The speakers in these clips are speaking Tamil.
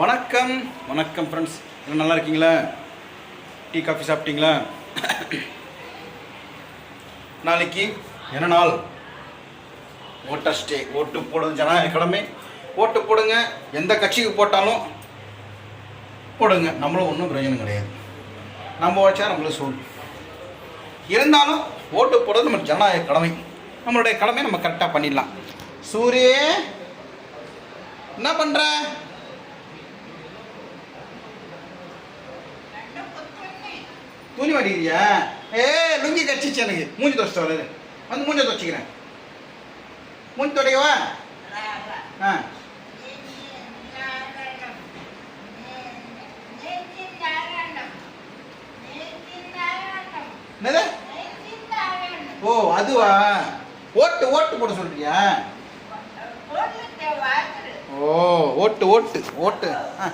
வணக்கம். வணக்கம் ஃப்ரெண்ட்ஸ் எல்லாம் நல்லா இருக்கீங்களா? டீ காஃபி சாப்பிட்டீங்களா? நாளைக்கு என்ன நாள்? ஓட்டர் ஸ்டே ஓட்டு போடுறது ஜனநாயக கடமை ஓட்டு போடுங்க. எந்த கட்சிக்கு போட்டாலும் போடுங்க. நம்மளும் ஒன்றும் பிரயோஜனம் கிடையாது. நம்ம வச்சா நம்மளும் சொல் இருந்தாலும் ஓட்டு போடுறது நம்ம ஜனநாயக கடமை நம்மளுடைய கடமை நம்ம கரெக்டாக பண்ணிடலாம். சூரிய என்ன பண்ணுற துணி மாட்டிக்கிறியா ஏ லுங்கி கட்சிச்சு எனக்கு. மூஞ்சி துவச்சிட்டு வராது வந்து மூஞ்ச துவச்சிக்கிறேன் மூஞ்சி துடைக்கவா ஆ. என்னது? ஓ அதுவா? ஓட்டு ஓட்டு போட சொல்றியா? ஓ ஓட்டு ஓட்டு ஓட்டு. ஆ.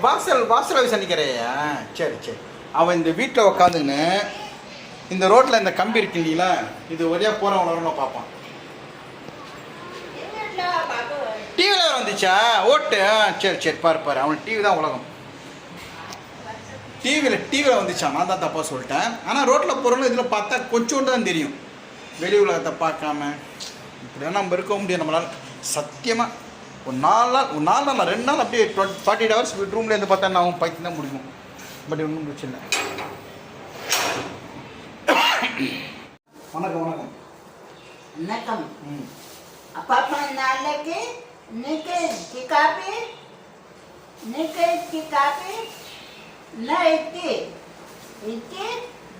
வாசல் வாசல் வயசு சரி சரி. அவன் இந்த வீட்டில் உக்காந்துன்னு இந்த ரோட்டில் இந்த கம்பி இருக்கு இல்லைங்களா இது வழியாக போகிறவன் வரணும் பார்ப்பான். டிவியில் வந்துச்சா? ஓட்டு. ஆ சரி சரி பாரு பாரு. அவன் டிவி தான் உலகம். டிவியில் டிவியில் வந்துச்சா? நான் தான் தப்பாக சொல்லிட்டேன். ஆனால் ரோட்டில் போகிறோன்னு இதில் பார்த்தா கொஞ்சோண்டு தான் தெரியும். வெளி உலகத்தை பார்க்காம. இப்படிலாம் நம்ம இருக்க முடியும். நம்மளால் சத்தியமாக ஒரு நாலு நாள் ஒரு நாலு நாள் ரெண்டு நாள் அப்படியே டுவெண்ட் ஃபார்ட்டி எயிட் ஹவர்ஸ் ரூம்லேருந்து பார்த்தா நான் பைத்தியம் தான் முடிக்கும் பட் ஒன்றும் பிரச்சனை வணக்கம் வணக்கம் வணக்கம் அப்பா நாளைக்கு இன்னைக்கு சிக்காப்பி இன்னைக்கு சிக்காப்பி நான் இட்டி இட்டி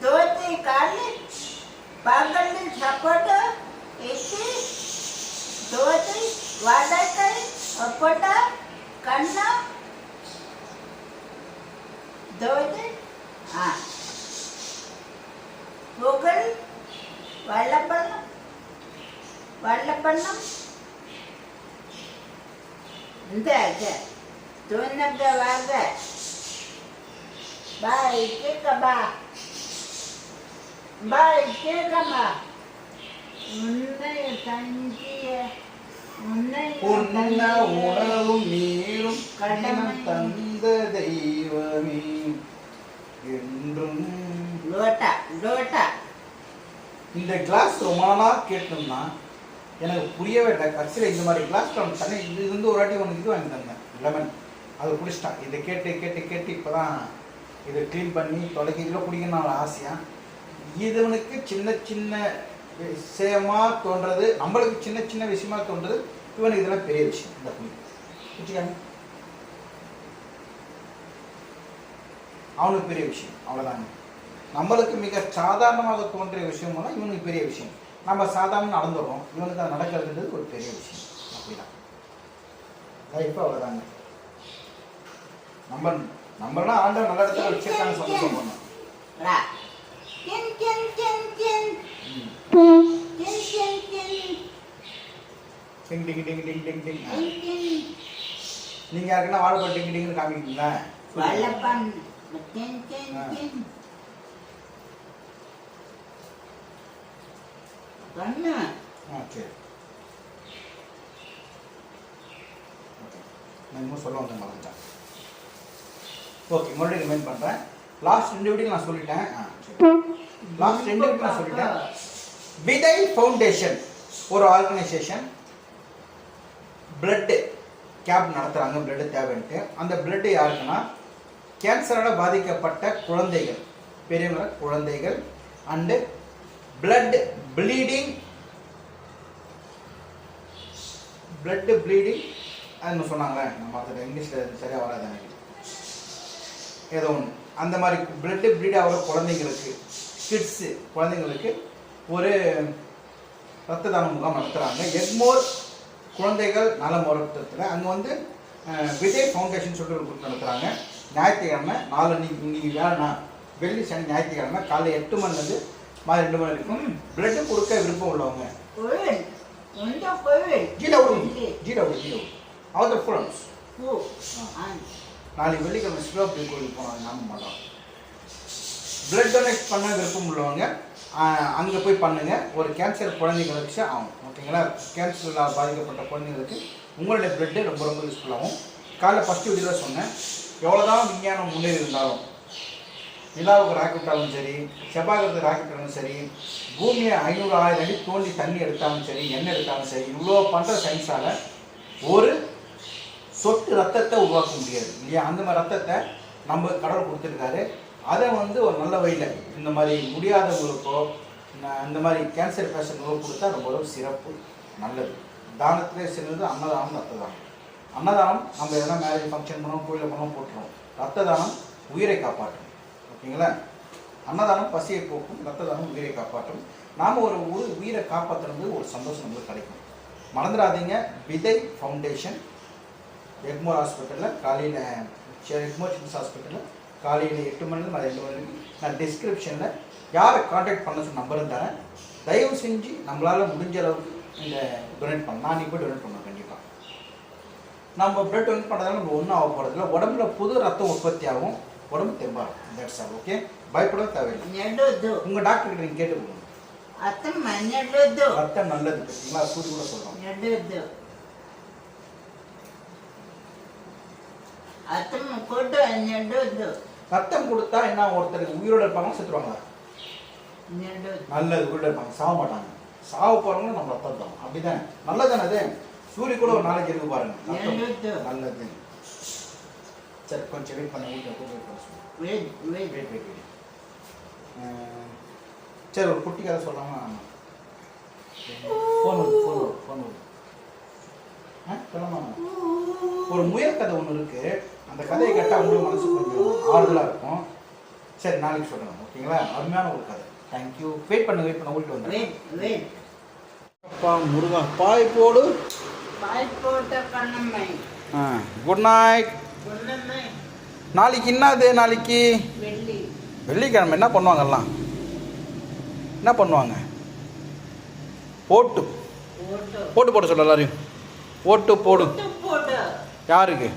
தோத்தி காலி பகல் சப்போட்டோ இட்டி தோத்தி வாடக்கை அப்போட்டா கண்ணா தோது ஆ. புகழ் வல்லப்பள்ளம் வல்லப்பள்ளம் இந்த இது துணங்க வாங்க. பாய் கேட்கப்பா பாய் கேட்கம்மா உன்னை தங்கிய உன்னை உணவும் நீரும் கண்ணம் தந்த தெய்வமே. என்றும். இந்த கிளாஸ் ரொம்ப நாளாக கேட்டோம்னா எனக்கு புரியவே இல்லை கட்சியில் இந்த மாதிரி கிளாஸ் நான் தண்ணி இது வந்து ஒரு வாட்டி உனக்கு இது வாங்கி தந்தேன் லெமன் அதை குடிச்சிட்டான் இதை கேட்டு கேட்டு கேட்டு இப்போ தான் இதை க்ளீன் பண்ணி தொலைக்கிறதுல குடிக்கணும்னு ஆசையாக இதுவனுக்கு சின்ன சின்ன விஷயமாக தோன்றது நம்மளுக்கு சின்ன சின்ன விஷயமா தோன்றது இவனுக்கு இதெல்லாம் பெரிய விஷயம். இந்த புள்ளி. அவனுக்கு பெரிய விஷயம். அவ்வளோதாங்க நம்மளுக்கு மிக சாதாரணமாக தோன்றிய விஷயமெல்லாம் இவனுக்கு பெரிய விஷயம். நம்ம சாதாரண நடந்துடுறோம். இவனுக்கு அது நடக்கிறதுன்றது ஒரு பெரிய விஷயம். அப்படிதான். லைஃப் அவ்வளோதாங்க நம்ம நம்மளாம் ஆண்ட நல்ல இடத்துல வச்சிருக்காங்க சந்தோஷம் பண்ணோம் டிங் டிங் டிங் டிங் நீங்க யாருக்குன்னா வாழைப்பா டிங் டிங்னு காமிக்கிறீங்களா? சொல்ல வந்தேன் ஓகே மறுபடியும் ரிமைண்ட் பண்ணுறேன் லாஸ்ட் ரெண்டு வீடியோ நான் சொல்லிட்டேன். லாஸ்ட் ரெண்டு நான் சொல்லிட்டேன். விதை ஃபவுண்டேஷன் ஒரு ஆர்கனைசேஷன் பிளட்டு கேப் நடத்துகிறாங்க பிளட்டு தேவைன்ட்டு. அந்த பிளட் யாருக்குன்னா கேன்சரால் பாதிக்கப்பட்ட குழந்தைகள். பெரியவங்க குழந்தைகள். And blood bleeding blood bleeding அதுன்னு சொன்னாங்களே நம்ம அதில் இங்கிலீஷில் சரியாக வராது எனக்கு. ஏதோ ஒன்று அந்த மாதிரி பிளட்டு ப்ளீட் ஆகிற குழந்தைங்களுக்கு கிட்ஸு குழந்தைங்களுக்கு ஒரு ரத்த தான முகாம் நடத்துகிறாங்க எக்மோர் குழந்தைகள் நல மருத்துவத்தில் அங்கே வந்து விஜய் ஃபவுண்டேஷன் சொல்லிட்டு ஒரு குரூப் நடத்துகிறாங்க ஞாயிற்றுக்கிழமை நாலு அன்னைக்கு இன்னைக்கு வேணாம் வெள்ளி சனி ஞாயிற்றுக்கிழமை காலைல எட்டு மணிலேருந்து மாதிரி ரெண்டு மணி இருக்கும் பிளட்டு கொடுக்க விருப்பம் உள்ளவங்க. ஜீரோ ஜீரோ ஜீரோ அவர் ஃபுல்ஸ் நாளைக்கு வெள்ளிக்கிழமை சிவப்பு கோயில் போனோம் ஞாபகம் மாட்டோம் பிளட் டொனேட் பண்ண விருப்பம் உள்ளவங்க அங்கே போய் பண்ணுங்கள் ஒரு கேன்சர் குழந்தைகளுக்கு ஆகும். ஓகேங்களா? கேன்சரில் பாதிக்கப்பட்ட குழந்தைங்களுக்கு உங்களுடைய பிளட்டு ரொம்ப ரொம்ப யூஸ்ஃபுல்லாகும் காலைல ஃபஸ்ட்டு வீடியோவில் சொன்னேன். எவ்வளோதான் விஞ்ஞானம் முன்னேறி இருந்தாலும் நிலாவுக்கு ராக்கெட்டாலும் சரி செவ்வாய்க்கு ராக்கெட்டாலும் சரி பூமியை ஐநூறு ஆயிரம் அடி தோண்டி தண்ணி எடுத்தாலும் சரி எண்ணெய் எடுத்தாலும் சரி இவ்வளோ பண்ணுற சயின்ஸால் ஒரு சொட்டு ரத்தத்தை உருவாக்க முடியாது இல்லையா? அந்த மாதிரி ரத்தத்தை நம்ம கடவுள் கொடுத்துருக்காரு. அதை வந்து ஒரு நல்ல வழியில் இந்த மாதிரி முடியாதவங்களுக்கோ இந்த மாதிரி கேன்சர் பேஷண்ட்களோ கொடுத்தா ரொம்ப சிறப்பு நல்லது. தானத்திலே சிறந்தது அன்னதானம் ரத்த அன்னதானம் நம்ம எதனா மேரேஜ் ஃபங்க்ஷன் பண்ணோம் கோயிலில் பண்ணோம் போட்டுருவோம். ரத்த தானம் உயிரை காப்பாற்றும். ஓகேங்களா? அன்னதானம் பசியை போக்கும் ரத்த தானம் உயிரை காப்பாற்றும். நாம் ஒரு ஒரு உயிரை காப்பாற்றுறது ஒரு சந்தோஷம் நம்மளுக்கு கிடைக்கும். மறந்துடாதீங்க. விதை ஃபவுண்டேஷன் எக்மோர் ஹாஸ்பிட்டலில் காலையில் எக்மோர் சிம்ஸ் ஹாஸ்பிட்டலில் காலையில் எட்டு மணிலேருந்து நான் ரெண்டு மணி நான் டிஸ்கிரிப்ஷனில் யாரை காண்டாக்ட் பண்ண சொன்ன நம்பரும் தரேன். தயவு செஞ்சு நம்மளால் முடிஞ்ச அளவுக்கு இந்த டொனேட் பண்ண நான் இப்போ டொனேட் பண்ணுவேன் நம்ம பிளட் வந்து பண்ணுறதால நம்ம ஒன்றும் ஆக போகிறதில்ல உடம்புல புது ரத்தம் உற்பத்தி ஆகும். உடம்பு தெம்பாகும். தட்ஸ் ஆல் ஓகே பயப்பட தேவையில்லை. உங்கள் டாக்டர் கிட்ட நீங்கள் கேட்டுக்கணும் ரத்தம் ரத்தம் நல்லது பார்த்தீங்களா? கூட்டு கூட சொல்கிறோம் ரத்தம் கொடுத்தா என்ன ஒருத்தருக்கு உயிரோட இருப்பாங்க செத்துருவாங்க நல்லது. உயிரோட இருப்பாங்க. சாக மாட்டாங்க. சாக போகிறவங்களும் நம்ம ரத்தம் தரும் அப்படிதானே? நல்லதானே அது? சூரிய கூட ஒரு நாளைக்கு இருக்கு பாருங்க. நல்லது. சரி கொஞ்சம் வெயிட் பண்ண வீட்டில் கூட வெயிட் பண்ண வெயிட் வெயிட் சரி ஒரு குட்டி கதை சொல்லாமா? ஃபோன் வருது ஃபோன் வருது ஆ சொல்லாமா? ஒரு முயல் கதை ஒன்று இருக்குது அந்த கதையை கேட்டால் உங்களுக்கு மனசு கொஞ்சம் ஆறுதலாக இருக்கும். சரி நாளைக்கு சொல்கிறேன் ஓகேங்களா? அருமையான ஒரு கதை. தேங்க்யூ வெயிட் பண்ண வெயிட் பண்ண வீட்டு வந்து அப்பா முருகா பாய் போடு. குட் நைட் நாளைக்கு என்னது நாளைக்கு? வெள்ளிக்கிழமை என்ன பண்ணுவாங்க எல்லாம்? என்ன பண்ணுவாங்க? ஓட்டு. ஓட்டு. போட சொல்ல எல்லாரையும். ஓட்டு போடு. யாருக்கு?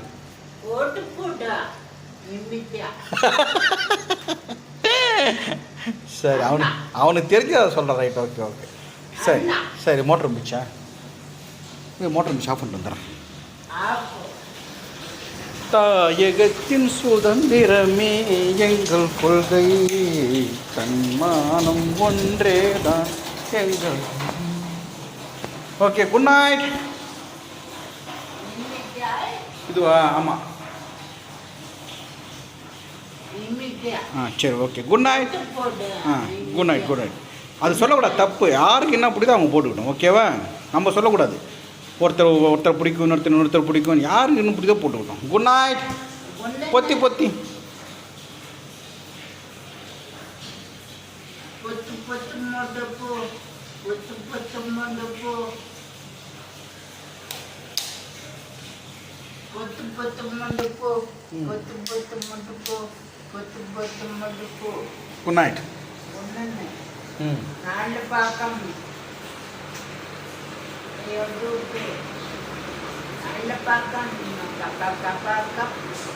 சரி அவனு அவனுக்கு தெரிஞ்சு அதை சொல்கிறேன் ரைட் ஓகே ஓகே சரி சரி மோட்டர் பிடிச்சா? மோட்டர் மிஷ் பண்ணிட்டு வந்துடுறேன். தாயகத்தின் சுதந்திரமே எங்கள் கொள்கை. தன்மானம் ஒன்றே தான் எங்கள் ஓகே குட் நைட் இதுவா? ஆமாம் ஆ சரி ஓகே குட் நைட் ஆ குட் நைட் குட் நைட் அது சொல்லக்கூடாது தப்பு. யாருக்கு என்ன பிடிதோ அவங்க போட்டுக்கணும் ஓகேவா நம்ம சொல்லக்கூடாது. ஒருத்தர் ஒருத்தர் பிடிக்கும் இன்னொருத்தர் இன்னொருத்தர் பிடிக்கும். யாரும் இன்னும் பிடிச்சோ போட்டு விட்டோம். குட் நைட் பொத்தி பொத்தி. பொத்து பொத்து மண்டப்போ பொத்து பொத்து மண்டப்போ பொத்து பொத்து மண்டப்போ குட் நைட் குட் நைட் ம். நாலு பாக்கம் Ayaw dugo. Ay lapakan, kapag kapag kapag